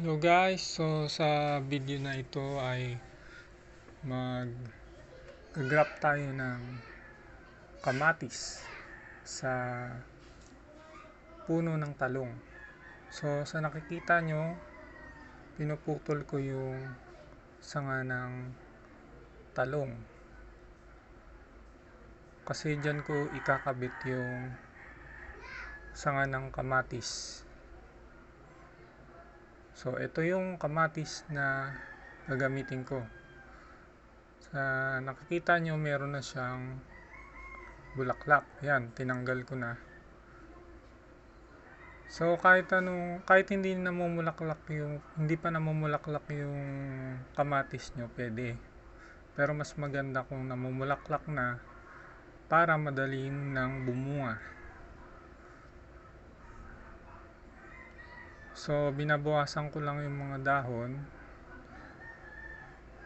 Hello guys, so sa video na ito ay mag grab tayo ng kamatis sa puno ng talong. So sa nakikita nyo, pinuputol ko yung sanga ng talong. Kasi dyan ko ikakabit yung sanga ng kamatis. So, ito yung kamatis na gagamitin ko. Sa nakikita nyo, meron na siyang bulaklak. Yan, tinanggal ko na. So, kahit ano, kahit hindi namumulaklak yung, hindi pa namumulaklak yung kamatis nyo, pwede. Pero mas maganda kung namumulaklak na para madaling nang bumunga. So, binabawasan ko lang yung mga dahon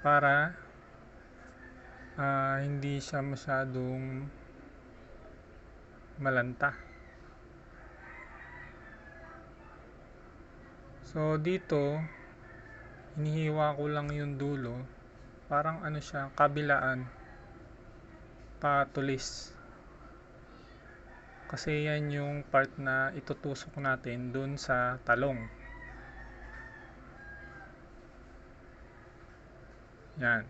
para uh, hindi siya masyadong malanta. So, dito, inihiwa ko lang yung dulo. Parang ano siya, kabilaan. Patulis. Kasi yan yung part na itutusok natin dun sa talong. Yan.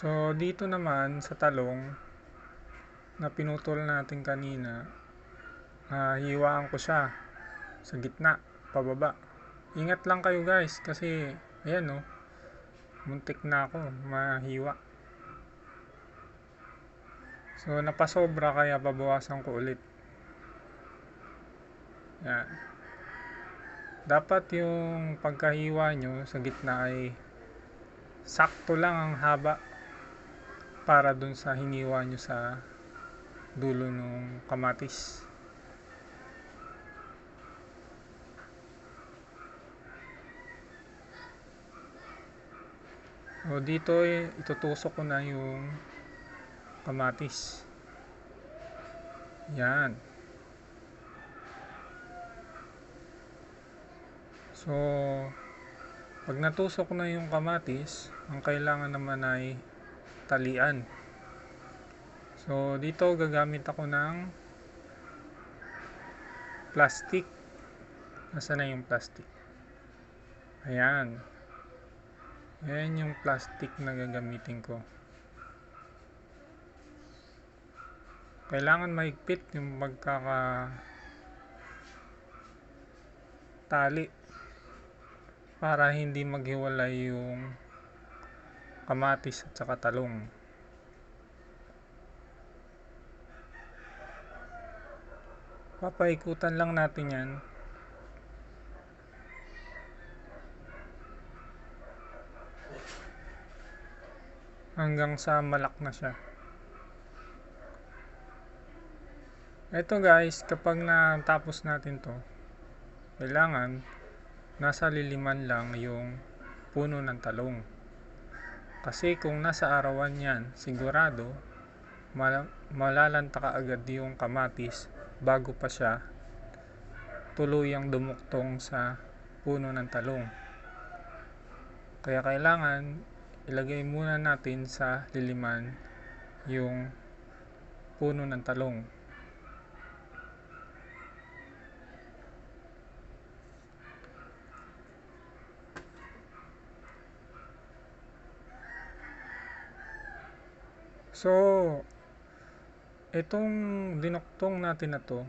So, dito naman sa talong na pinutol natin kanina, uh, hiwaan ko siya sa gitna pababa. Ingat lang kayo guys kasi ayan oh. Muntik na ako mahiwa. So napasobra kaya babawasan ko ulit. Yan. Dapat yung pagkahiwa nyo sa gitna ay sakto lang ang haba para dun sa hiniwa nyo sa dulo ng kamatis o dito eh, itutusok ko na yung kamatis. Yan. So pag natusok na yung kamatis ang kailangan naman ay talian. So dito gagamit ako ng plastic. Nasa na yung plastic? Ayan yan yung plastic na gagamitin ko. Kailangan mahigpit yung magkaka tali para hindi maghiwalay yung kamatis at saka talong. Papaikutan lang natin yan hanggang sa malak na siya. Ito guys kapag natapos natin to kailangan nasa liliman lang yung puno ng talong. Kasi kung nasa arawan yan sigurado mal malalanta ka agad yung kamatis bago pa siya tuluyang dumuktong sa puno ng talong. Kaya kailangan ilagay muna natin sa liliman yung puno ng talong. So, itong dinuktong natin na to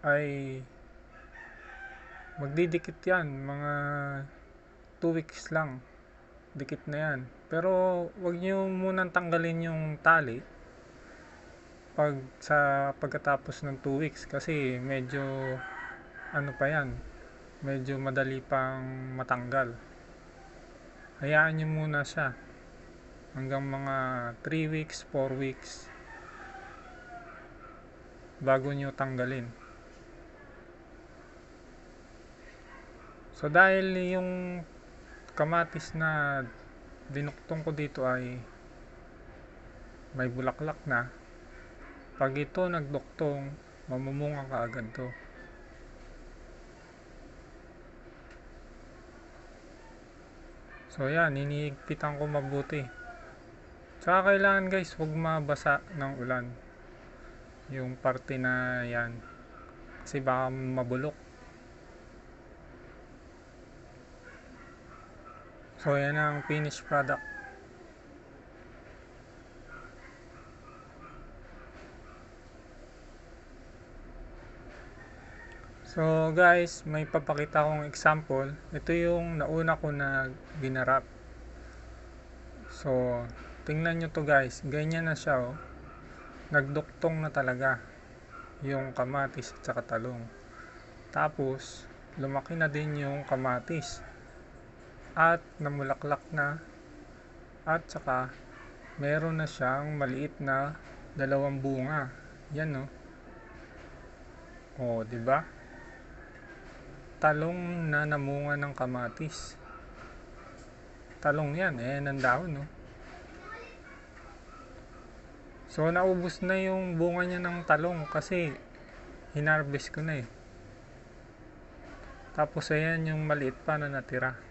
ay magdidikit yan mga 2 weeks lang dikit na yan. Pero wag niyo munang tanggalin yung tali pag sa pagkatapos ng 2 weeks. Kasi medyo ano pa yan medyo madali pang matanggal. Hayaan niyo muna siya hanggang mga 3 weeks 4 weeks bago niyo tanggalin. So dahil yung kamatis na dinuktong ko dito ay may bulaklak na. Pag ito nagduktong, mamumunga ka agad to. So yan, iniigpitan ko mabuti. Tsaka kailangan guys, huwag mabasa ng ulan. Yung parte na yan. Kasi baka mabulok. So yan ang finished product. So guys, may papakita akong example. Ito yung nauna ko na binarap. So, tingnan nyo to guys. Ganyan na siya oh. Nagduktong na talaga yung kamatis at saka talong. Tapos, lumaki na din yung kamatis. At namulaklak na. At saka, meron na siyang maliit na dalawang bunga. Yan oh. Oh, 'di ba? talong na namunga ng kamatis. Talong yan, eh, ng dahon, no? So, naubos na yung bunga niya ng talong kasi hinarvest ko na eh. Tapos, ayan yung maliit pa na natira.